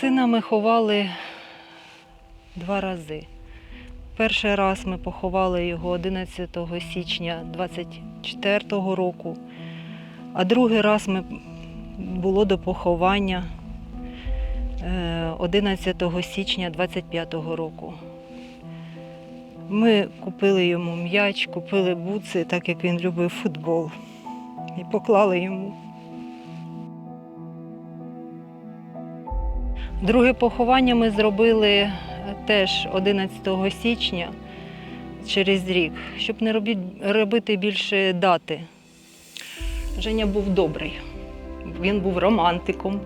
Сина ми ховали два рази. Перший раз ми поховали його 11 січня 24 року, а другий раз ми було до поховання е, 11 січня 25 року. Ми купили йому м'яч, купили буци, так як він любив футбол, і поклали йому. Друге поховання ми зробили е, теж 11 січня через рік, щоб не робити більше дати. Женя був добрий, він був романтиком.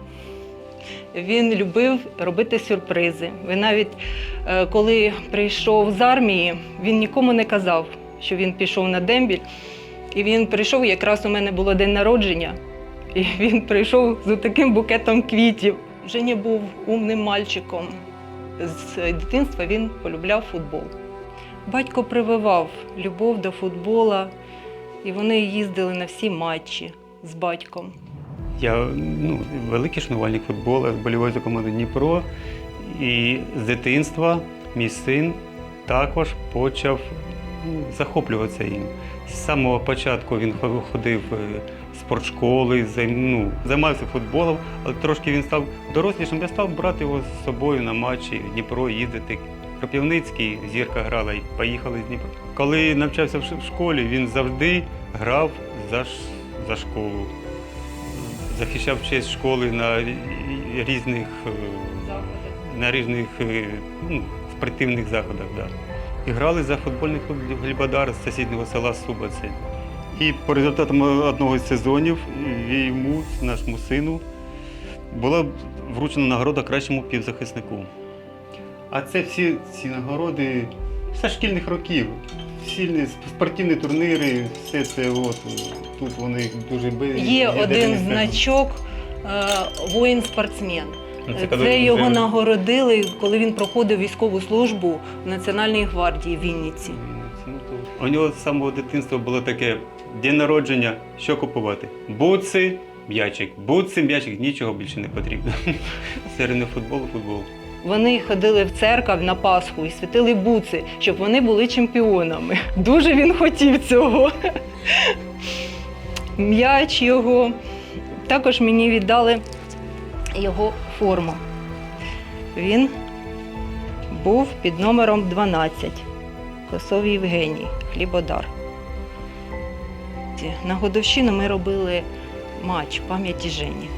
Він любив робити сюрпризи. Він навіть е, коли прийшов з армії, він нікому не казав, що він пішов на дембіль. І він прийшов, якраз у мене було день народження, і він прийшов з таким букетом квітів. Женя був умним мальчиком. З дитинства він полюбляв футбол. Батько прививав любов до футбола, і вони їздили на всі матчі з батьком. Я ну, великий шанувальник футболу, вболіваю за команду Дніпро. І з дитинства мій син також почав захоплюватися їм. З самого початку він ходив е, в спортшколи, займ- ну, займався футболом, але трошки він став дорослішим. Я став брати його з собою на матчі в Дніпро, їздити. Кропівницький зірка грала і поїхали з Дніпра. Коли навчався в школі, він завжди грав за, за школу захищав честь школи на різних, е, на різних е, ну, спортивних заходах. Да. І грали за футбольний клуб Глібодар з сусіднього села Субаці. І по результатам одного з сезонів йому, нашому сину, була вручена нагорода кращому півзахиснику. А це всі ці нагороди з шкільних років. Всі спортивні турніри, все це от, тут вони дуже би- Є один значок е, воїн-спортсмен. Ну, Це, його нагородили, коли він проходив військову службу в Національній гвардії в Вінниці. Ну, У нього з самого дитинства було таке день народження, що купувати? Буци, м'ячик. Буци, м'ячик, нічого більше не потрібно. Серед не футболу, футбол. Вони ходили в церкву на Пасху і святили буци, щоб вони були чемпіонами. Дуже він хотів цього. М'яч його. Також мені віддали його форму. Він був під номером 12. Косов Євгеній, хлібодар. На годовщину ми робили матч пам'яті Жені.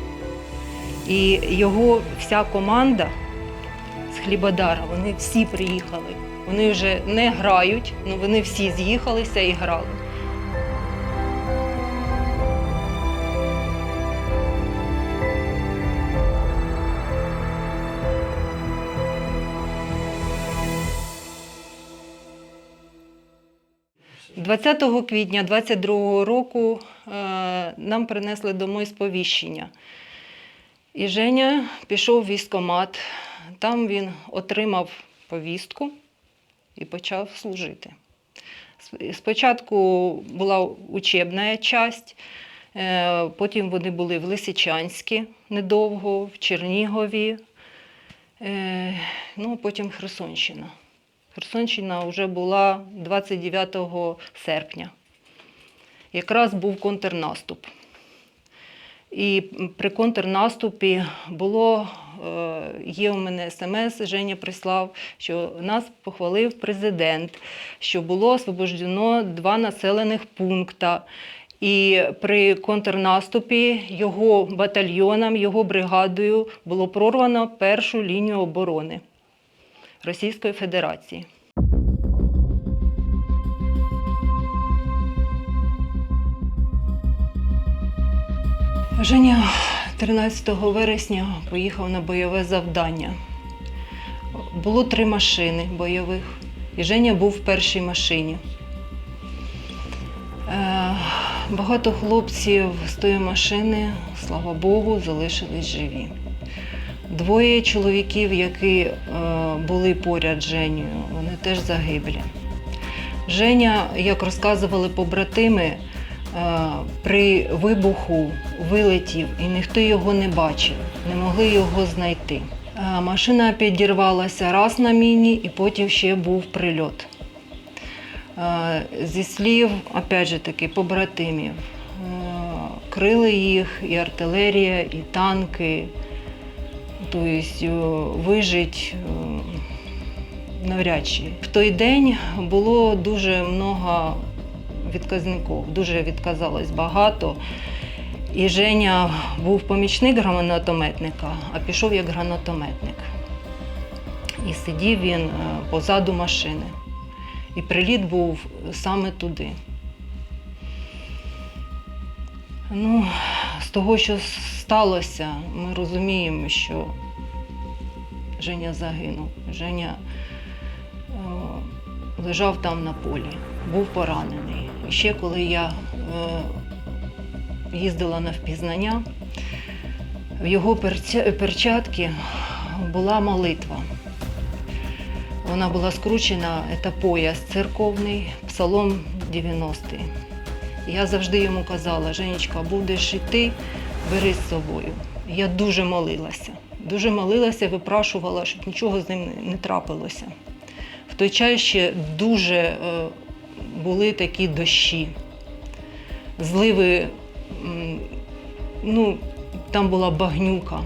І його вся команда з Хлібодара, вони всі приїхали. Вони вже не грають, але вони всі з'їхалися і грали. – 20 квітня 22 року е, нам принесли домой сповіщення. І Женя пішов в військкомат. Там він отримав повістку і почав служити. Спочатку була учебна часть, е, потім вони були в Лисичанську недовго, в Чернігові, е, ну, потім Херсонщина. Херсонщина вже була 29 серпня. Якраз був контрнаступ. І при контрнаступі було, е, є у мене смс, Женя прислав, що нас похвалив президент, що було освобождено два населених пункти. І при контрнаступі його батальйоном, його бригадою було прорвано першу лінію оборони Російської Федерації. Женя 13 вересня поїхав на бойове завдання. Було три машини бойових, і Женя був в першій машині. Е, Багато хлопців з тої машини, слава Богу, залишились живі. Двоє чоловіків, які е, були поряд Женєю, вони теж загиблі. Женя, як розказували побратими, е, при вибуху вилетів і ніхто його не бачив, не могли його знайти. Е, Машина підірвалася раз на міні, і потім ще був прильот. Зі слів, опять же таки, побратимів, крили їх і артилерія, і танки. Тобто вижить е, навряд чи. В той день було дуже много відказників, дуже відказалось багато. І Женя був помічник гранатометника, а пішов як гранатометник. І сидів він е, позаду машини. І приліт був саме туди. Ну, з того, що сталося, ми розуміємо, що Женя загинув. Женя е, лежав там на полі, був поранений. І ще коли я е, їздила на впізнання, в його перчатці була молитва. Вона була скручена, це пояс церковний, псалом 90. Я завжди йому казала, Женечка, будеш йти, бери з собою. Я дуже молилася. Дуже молилася, випрашувала, щоб нічого з ним не- трапилося. В той час ще дуже е, були такі дощі, зливи, ну, там була багнюка.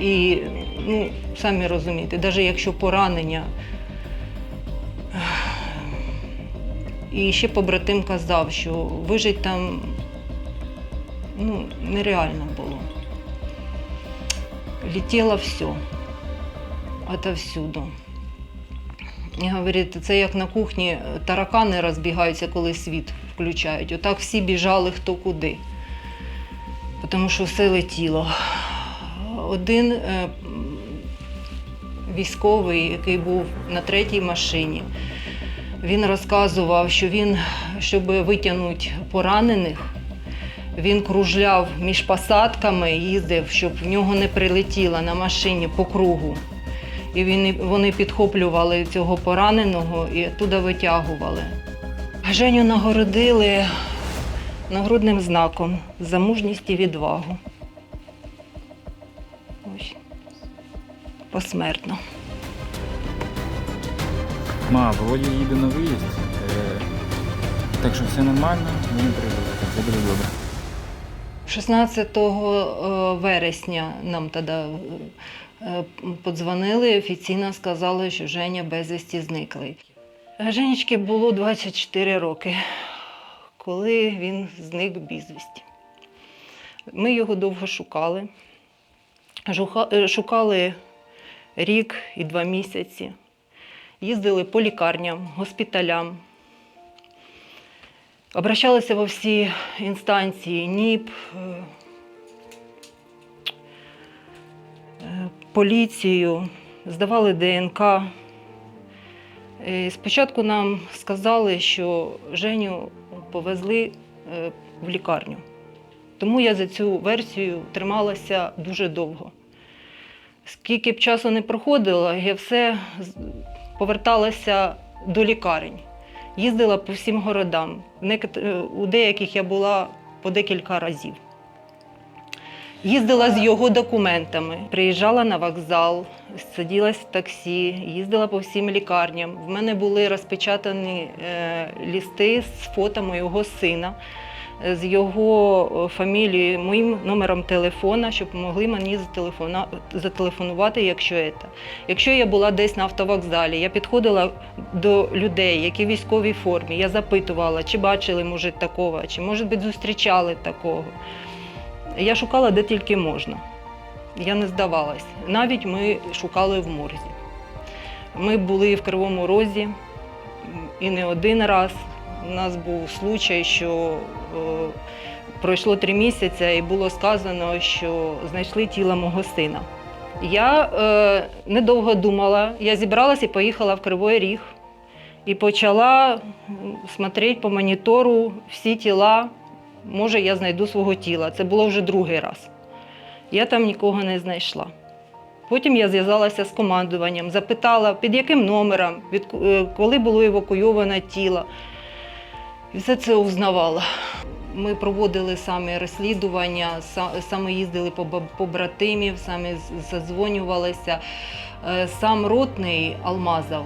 І, ну, самі розумієте, навіть якщо поранення. І ще побратим казав, що вижити там ну, нереально було. Летіло все. Отовсюду. І говорить, це як на кухні таракани розбігаються, коли світ включають. Отак всі біжали хто куди. Тому що все летіло. Один е, військовий, який був на третій машині, він розказував, що він, щоб витягнути поранених, він кружляв між посадками, їздив, щоб в нього не прилетіло на машині по кругу. І він, вони підхоплювали цього пораненого і туди витягували. Женю нагородили нагрудним знаком за мужність і відвагу. Ось. Посмертно. Ма, Володя їде на виїзд. Е, так що все нормально, не переживайте, все буде добре. 16 е, вересня нам тоді е, подзвонили, офіційно сказали, що Женя безвісті зниклий. Женечки було 24 роки, коли він зник безвісті. Ми його довго шукали. Е, Шукали рік і два місяці. Їздили по лікарням, госпіталям. Обращалися во всі інстанції НІП, е, е, поліцію, здавали ДНК. Е, Спочатку нам сказали, що Женю повезли в лікарню. Тому я за цю версію трималася дуже довго. Скільки б часу не проходило, я все поверталася до лікарень. Їздила по всім городам. Е, У деяких я була по декілька разів. Їздила з його документами, приїжджала на вокзал, сиділася в таксі, їздила по всім лікарням. В мене були розпечатані е, лісти з фото моєго сина, з його е, фамілією, моїм номером телефона, щоб могли мені зателефонувати, якщо це. Якщо я була десь на автовокзалі, я підходила до людей, які в військовій формі. Я запитувала, чи бачили, може, такого, чи, може би, зустрічали такого. Я шукала де тільки можна. Я не здавалась. Навіть ми шукали в морзі. Ми були в Кривому Розі і не один раз. У нас був случай, що е, пройшло три місяці і було сказано, що знайшли тіло мого сина. Я е, недовго думала, я зібралася і поїхала в Кривий Ріг і почала смотреть по монітору всі тіла. Може, я знайду свого тіла. Це було вже другий раз. Я там нікого не знайшла. Потім я зв'язалася з командуванням, запитала, під яким номером, від, е, коли було евакуйоване тіло. Все це узнавала. Ми проводили самі розслідування, саме їздили по побратимів, самі з- задзвонювалися. Е, Сам ротний Алмазов,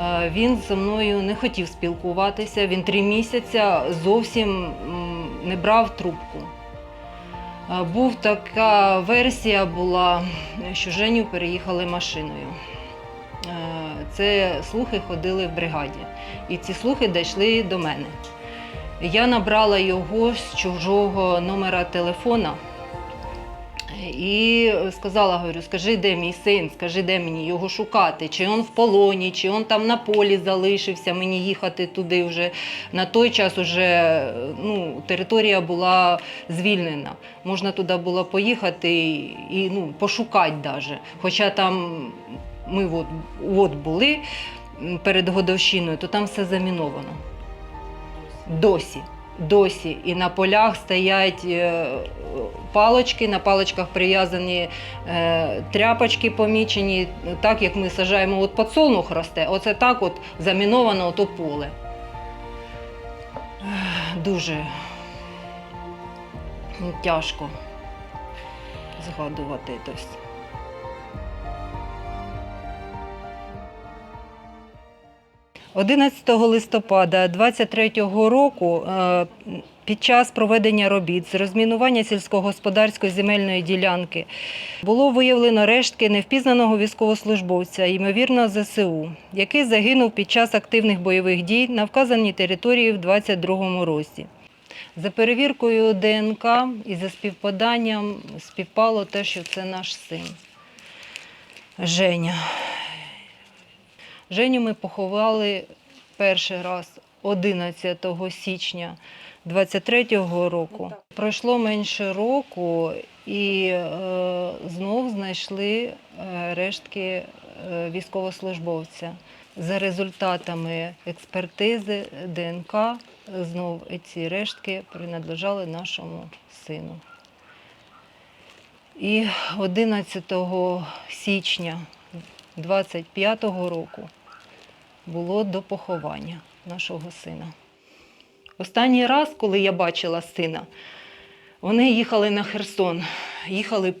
е, він зі мною не хотів спілкуватися. Він три місяці зовсім не брав трубку. Е, Був така версія була, що Женю переїхали машиною. Це слухи ходили в бригаді. І ці слухи дійшли до мене. Я набрала його з чужого номера телефона і сказала, говорю, скажи, де мій син, скажи, де мені його шукати, чи він в полоні, чи він там на полі залишився, мені їхати туди вже. На той час вже ну, територія була звільнена. Можна туди було поїхати і, ну, пошукати навіть. Хоча там ми от, от були перед годовщиною, то там все заміновано. Досі. Досі. І на полях стоять е, палочки, на паличках прив'язані е, тряпочки помічені, так як ми сажаємо, от подсолнух росте, оце так от заміновано ото поле. Дуже тяжко згадувати це 11 листопада 23 року е, під час проведення робіт з розмінування сільськогосподарської земельної ділянки було виявлено рештки невпізнаного військовослужбовця, ймовірно, ЗСУ, який загинув під час активних бойових дій на вказаній території в 22 році. За перевіркою ДНК і за співпаданням співпало те, що це наш син Женя. Женю ми поховали перший раз 11 січня 23-го року. Пройшло менше року і е, знов знайшли е, рештки е, військовослужбовця. За результатами експертизи ДНК знов ці рештки принадлежали нашому сину. І 11 січня 25-го року було до поховання нашого сина. Останній раз, коли я бачила сина, вони їхали на Херсон, їхали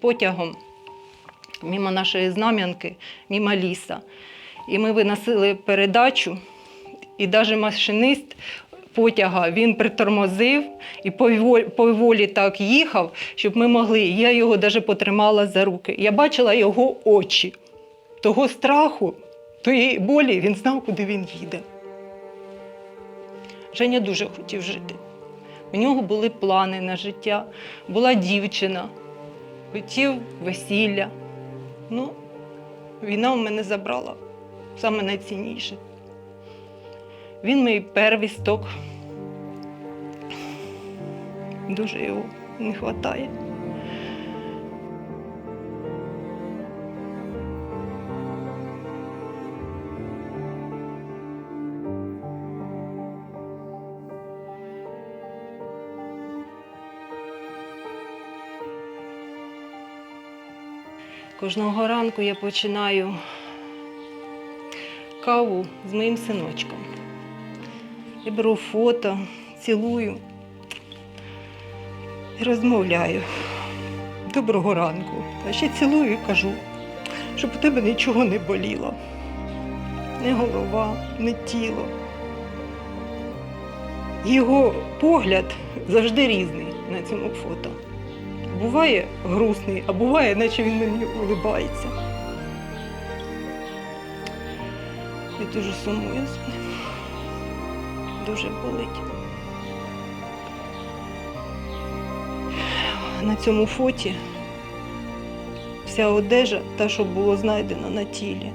потягом мимо нашої знам'янки, мимо ліса. І ми виносили передачу, і навіть машинист потяга він притормозив і поволі, так їхав, щоб ми могли. Я його навіть потримала за руки. Я бачила його очі, того страху, тої болі, він знав, куди він їде. Женя дуже хотів жити. У нього були плани на життя, була дівчина, хотів весілля. Ну, війна в мене забрала саме найцінніше. Він мій первісток. Дуже його не вистачає. Кожного ранку я починаю каву з моїм синочком. Я беру фото, цілую і розмовляю. Доброго ранку. А ще цілую і кажу, щоб у тебе нічого не боліло. Не голова, не тіло. Його погляд завжди різний на цьому фото. Буває грустний, а буває, наче він мені улибається. Я дуже сумую з ним. Дуже болить. На цьому фоті вся одежа, та, що було знайдено на тілі.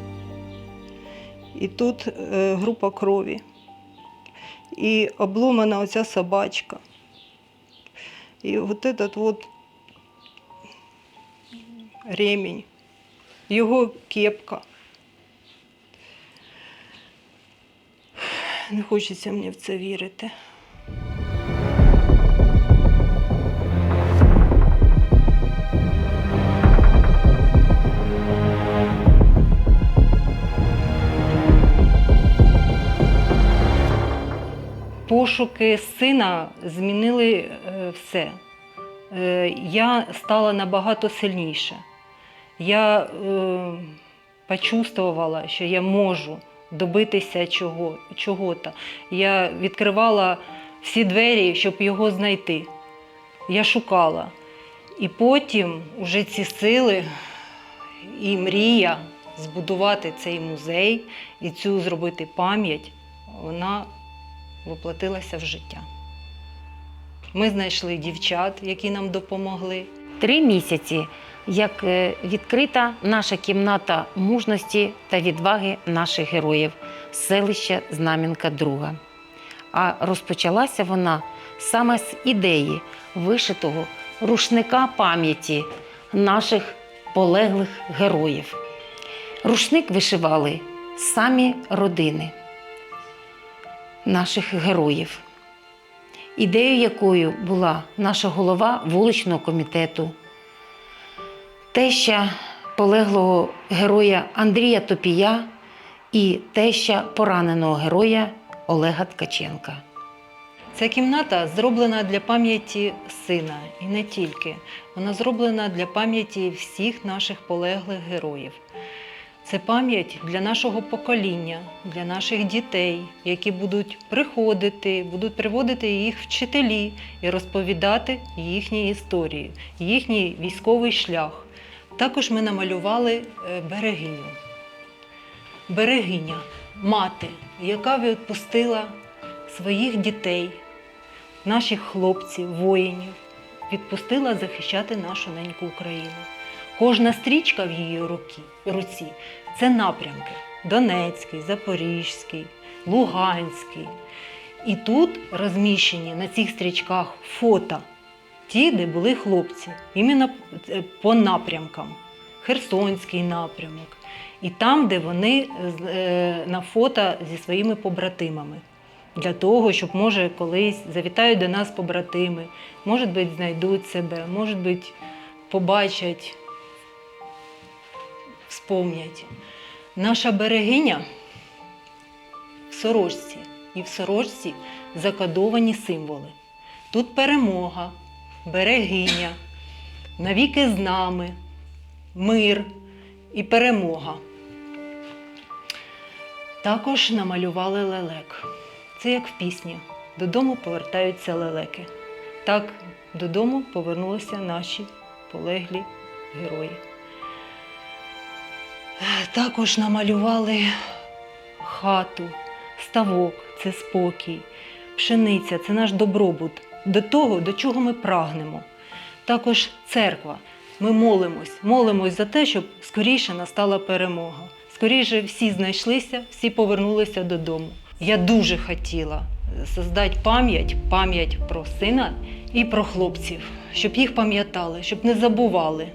І тут е, група крові. І обломана оця собачка. І от этот вот ремінь, його кепка. Не хочеться мені в це вірити. Пошуки сина змінили е, все. Е, Я стала набагато сильніше. Я е, почувствувала, що я можу добитися чого, чого-то. Я відкривала всі двері, щоб його знайти. Я шукала. І потім уже ці сили і мрія збудувати цей музей і цю зробити пам'ять, вона воплотилася в життя. Ми знайшли дівчат, які нам допомогли. Три місяці, як е, відкрита наша кімната мужності та відваги наших героїв, селища Знам'янка Друга. А розпочалася вона саме з ідеї вишитого рушника пам'яті наших полеглих героїв. Рушник вишивали самі родини наших героїв ідеєю якою була наша голова вуличного комітету, теща полеглого героя Андрія Топія і теща пораненого героя Олега Ткаченка. Ця кімната зроблена для пам'яті сина і не тільки. Вона зроблена для пам'яті всіх наших полеглих героїв. Це пам'ять для нашого покоління, для наших дітей, які будуть приходити, будуть приводити їх вчителі і розповідати їхні історії, їхній військовий шлях. Також ми намалювали е, берегиню. Берегиня, мати, яка відпустила своїх дітей, наших хлопців, воїнів, відпустила захищати нашу неньку Україну. Кожна стрічка в її руці це напрямки: Донецький, Запорізький, Луганський. І тут розміщені на цих стрічках фото, ті, де були хлопці, іменно е, по напрямкам. Херсонський напрямок, і там, де вони е, на фото зі своїми побратимами. Для того, щоб, може, колись завітають до нас побратими, може бути, знайдуть себе, може бути, побачать, вспомнять. Наша берегиня в сорочці, і в сорочці закодовані символи. Тут перемога, берегиня, навіки з нами, мир і перемога. Також намалювали лелек. Це як в пісні. Додому повертаються лелеки. Так додому повернулися наші полеглі герої. Також намалювали хату, ставок це спокій, пшениця це наш добробут, до того, до чого ми прагнемо. Також церква. Ми молимось, молимось за те, щоб скоріше настала перемога. Скоріше всі знайшлися, всі повернулися додому. Я дуже хотіла создати пам'ять, пам'ять про сина і про хлопців, щоб їх пам'ятали, щоб не забували.